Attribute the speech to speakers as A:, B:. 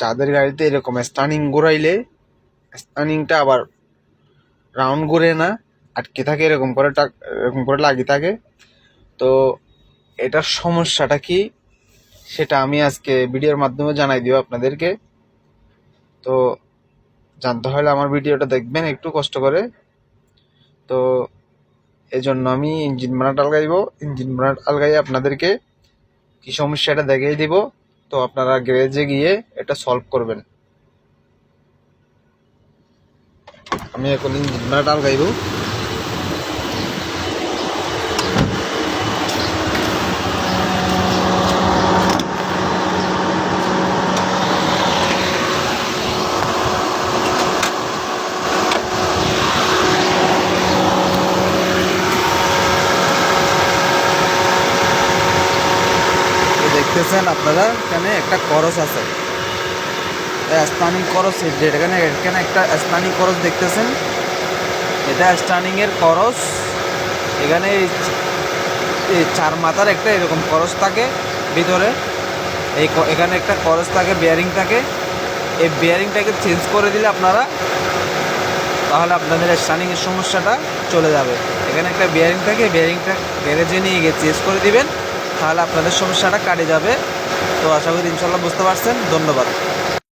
A: যাদের গাড়িতে এরকম স্টার্নিং ঘোরাইলে স্টার্নিংটা আবার রাউন্ড ঘুরে না, আটকে থাকে এরকম করে এরকম করে লাগিয়ে থাকে। তো এটার সমস্যাটা কি? সেটা আমি আজকে ভিডিওর মাধ্যমে জানাই দিব আপনাদেরকে। তো জানতে হলে আমার ভিডিওটা দেখবেন একটু কষ্ট করে। তো এজন্য আমি ইঞ্জিন ব্রান্ড আলগাইব। ইঞ্জিন ব্রান্ড আলগাই আপনাদেরকে কি সমস্যাটা দেখিয়ে দিব। তো আপনারা গ্যারেজে গিয়ে এটা সলভ করবেন। আমি এখন ইঞ্জিন ব্রান্ড দেখতেছেন আপনারা? এখানে একটা করস আছে। স্টানিং করস যেখানে এখানে একটা স্টানিং করস দেখতেছেন। এটা স্টানিং এর করস এখানে চার মাথার একটা এরকম করস থাকে ভিতরে। এই এখানে একটা করস থাকে বিয়ারিং থাকে। এই বিয়ারিংটাকে চেঞ্জ করে দিলে আপনারা তাহলে আপনাদের স্টানিং এর সমস্যাটা চলে যাবে। এখানে একটা বেয়ারিং থাকে বিয়ারিংটা গ্যারেজে নিয়ে গিয়ে চেঞ্জ করে দিবেন। তাহলে আপনাদের সমস্যাটা কাটে যাবে। তো আশা করি ইনশাল্লাহ বুঝতে পারছেন। ধন্যবাদ।